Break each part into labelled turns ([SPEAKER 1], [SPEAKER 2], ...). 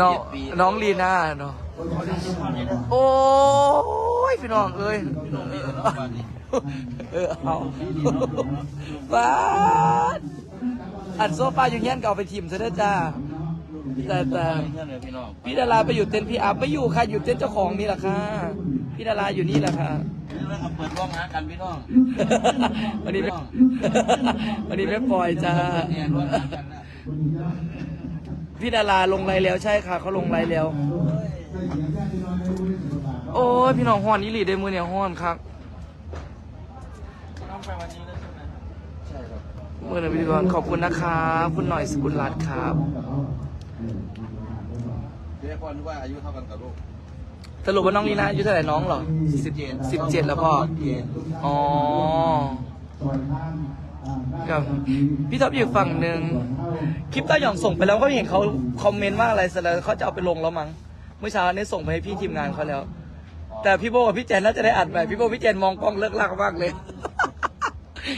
[SPEAKER 1] น้อง
[SPEAKER 2] เจ็ดปี
[SPEAKER 1] น้องลีน่าเนาะโอ้ยพี่น้องเอ้ย
[SPEAKER 2] พี่น้องไม่เอิญน้องบ้านนี่
[SPEAKER 1] เออเอาบ้านอันโซฟาอยู่เงี้ยนก็เอาไปทิมซะเด้อจ้าแต่แต่
[SPEAKER 2] เพื่อนเลยพี่น้อง
[SPEAKER 1] พี่ดาราไปอยู่เต็นท์พี่อัพไม่อยู่ค่ะอยู่เต็นท์เจ้าของนี่แหละค่ะพี่ดาราอยู่นี่แหละค่ะ
[SPEAKER 2] เรื่องกับเปิดร่องหากันพี่น้อง
[SPEAKER 1] วันนี้ไม่วันนี้ไม่ปล่อยจ้า พี่ดาราลงไล่แล้วใช่ค่ะ เขาลงไล่แล้ว โอ้ยพี่น้องฮ้อนอีหลีได้มือเนี่ยฮ้อนครับ
[SPEAKER 2] ต้องไปวันนี้แล้วใช่ไหมใช่ครับ
[SPEAKER 1] มือหนึ่งพิธีกรขอบคุณนะครับคุณหน่อยสกุลรัตน์ครับ
[SPEAKER 2] เรียกว่านึกว่าอายุเท่ากันกับลูก
[SPEAKER 1] สรุปว่าน้องลีน่าอายุเท่าไหร่น้องเหรอสิบสิบเจ็ดแล้วพ่ออ๋อ ครับพี่ท็อปอยู่ฝั่งหนึ่งคลิปต้าหย่องส่งไปแล้วก็เห็นเขาคอมเมนต์ว่าอะไรเสร็จแล้วเขาจะเอาไปลงแล้วมั้งเมื่อเช้านี้ส่งไปให้พี่ทีมงานเขาแล้ว แต่พี่โบกับพี่แจนน่าจะได้อัดไปพี่โบพี่แจนมองกล้องเลิกลากมากเลย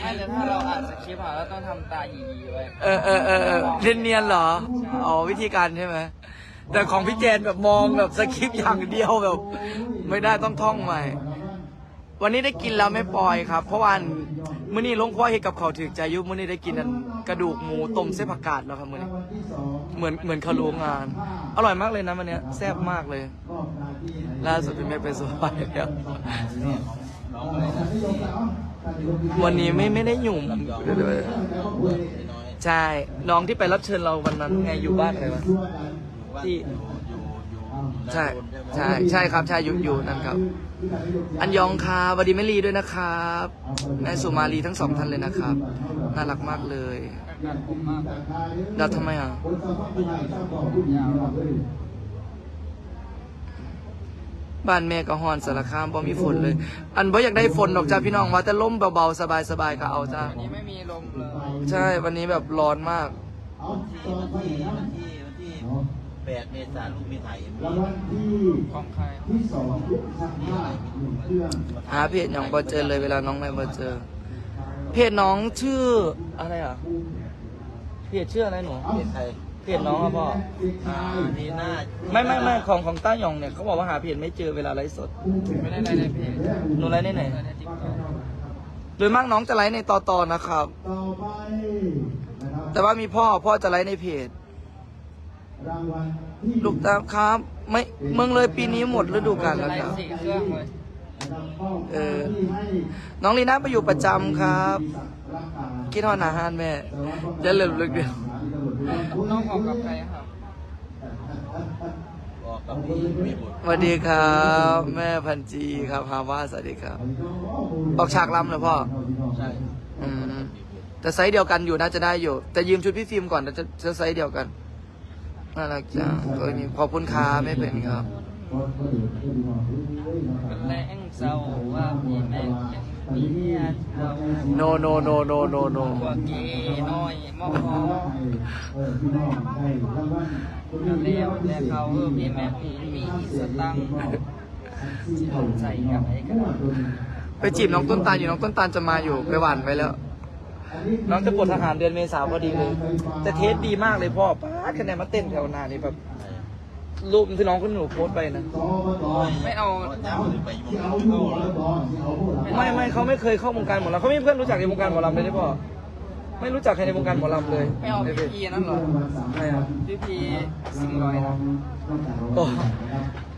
[SPEAKER 3] ไม่แต่ถ้าเราอ่านสคริปต์อะเราต้องทำตาอีๆไว้
[SPEAKER 1] เออเออเออเออเนียนเนียนๆเหรออ๋อวิธีการใช่ไหมแต่ของพี่แจนแบบมองแบบสคริปต์อย่างเดียวแบบ ไม่ได้ต้องท่องใหม่วันนี้ได้กินแล้วไม่ปล่อยครับ เพราะวัน มื้อนี้ลวงพ่อเฮ็ดกับเขาวถือใจอยุมื้อนี้ได้กินอันกระดูกหมูต้มเส้นผักกาดแล้วครับมื้อนี้เหมือนเหมือนเขารู้งาน อร่อยมากเลยนะวันเนี้ยแซ่บมากเลย ล่าสุดพี่แม่ไปสบายแล้ว วันนี้ไม่ไม่ได้หยุ่มใช่น้องที่ไปรับเชิญเราวันนั้นไงอยู่บ้านอะไรวะที่ ใช่
[SPEAKER 2] นาโดนไหม
[SPEAKER 1] ใช่ใช่ครับใช่อยู่อยู่นั่นครับ อันยองครับสวัสดีแม่ลีด้วยนะครับแม่สุมาลีทั้งสองท่านเลยนะครับ น่ารักมากเลย
[SPEAKER 3] การผมมากเลย
[SPEAKER 1] ดัดทำไมอะบ้านแม่ก็ฮอนสารคามบ่มีฝนเลย อันบ่อยากได้ฝนดอกจ้าพี่น้องว่าแต่ล่มเบาๆสบายๆก็เอาจ้า
[SPEAKER 3] วันนี้ไม่มีลมเลย
[SPEAKER 1] ใช่วันนี้แบบร้อนมาก
[SPEAKER 2] ที่วันที่วันที่วันที่ แปดเมษายนลูกมีถ่ายเอ็มวี
[SPEAKER 3] ของใคร
[SPEAKER 1] หาเพจอย่างบอเจอเลยเวลาน้องไม่บอเจอ เพจน้องชื่ออะไรอะ เพจชื่ออะไรหนู
[SPEAKER 2] เป็นใคร
[SPEAKER 1] เพจน้องอะพ่อ
[SPEAKER 2] อ่าดีน่า
[SPEAKER 1] ไม่ไม่ไม่ของของต้าหยองเนี่ยเขาบอกว่าหาเพจไม่เจอเวลาไลฟ์สด
[SPEAKER 3] ไม่ได้ในในเพจ
[SPEAKER 1] หนูไลฟ์ในไหน
[SPEAKER 3] ในติ๊กต็อก
[SPEAKER 1] โดยมากน้องจะไลฟ์ในต่อต่อนะครับแต่ว่ามีพ่อพ่อจะไลฟ์ในเพจ ลูกตามครับ ไม่เมืองเลยปีนี้หมดฤดูกาลแล้ว
[SPEAKER 3] ไล
[SPEAKER 1] ครับ
[SPEAKER 3] ฟ์สี่เครื่องเลย
[SPEAKER 1] เออ น้องลีน่าไปอยู่ประจำครับ คิดทอดอาหารแม่จะเลิกเลิกเดียว
[SPEAKER 3] น้องออกกับใครครับ
[SPEAKER 2] บอกกับพี่มีบุตร
[SPEAKER 1] สวัสดีครับ แม่พันจีครับฮาว่าสวัสดีครับ ออกฉากลำเลยพ่อ
[SPEAKER 2] ใช่
[SPEAKER 1] อืมแต่ไซส์เดียวกันอยู่น่าจะได้อยู่ แต่ยืมชุดพี่ฟิล์มก่อนแต่จะจะไซส์เดียวกัน น่ารักจังเออนี่ขอบคุณครับไม่เป็นครับ
[SPEAKER 3] เป็นแรงเศร้าว่าพี่แม่งยังมีเรา
[SPEAKER 1] no no no no no no
[SPEAKER 3] ตัวเก๋น้อยมอกแล้วแต่เขาเออพี่แม่พี่มีสตังค์ที่ผมใส่กับไอ้กระดาษ
[SPEAKER 1] ไปจีบน้องต้นตาลอยู่น้องต้นตาลจะมาอยู่ไปหวานไว้แล้ว น้องจะปลดทหารเดือนเมษาพอดีเลย แต่เทสดีมากเลยพ่อป้าดคะแนนมาเต้นแถวหน้านี่แบบรูปที่น้องคุณหนูโพสต์ไปนะ
[SPEAKER 3] ไม่เอา
[SPEAKER 2] ไปยุ่งเข้าแล้ว
[SPEAKER 1] ไม่ไม่เขาไม่เคยเข้าวงการหมอลำเขาไม่มีเพื่อนรู้จักในวงการหมอลำเลยได้พ่อ ไม่รู้จักใครในวงการหมอลำเลย
[SPEAKER 3] ไม่เอาพี่พีนั่นเหรอ
[SPEAKER 1] ใช่ครับ
[SPEAKER 3] พี่พีสิงห์ลอยนะ
[SPEAKER 1] โอ้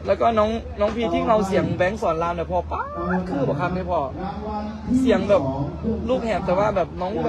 [SPEAKER 1] แล้วก็น้องน้องพีที่เราเสียงแบงค์สอนรามเนี่ยพอป้าดคือบอกคำไม่พอ เสียงแบบลูกแหบแต่ว่าแบบน้องแบบ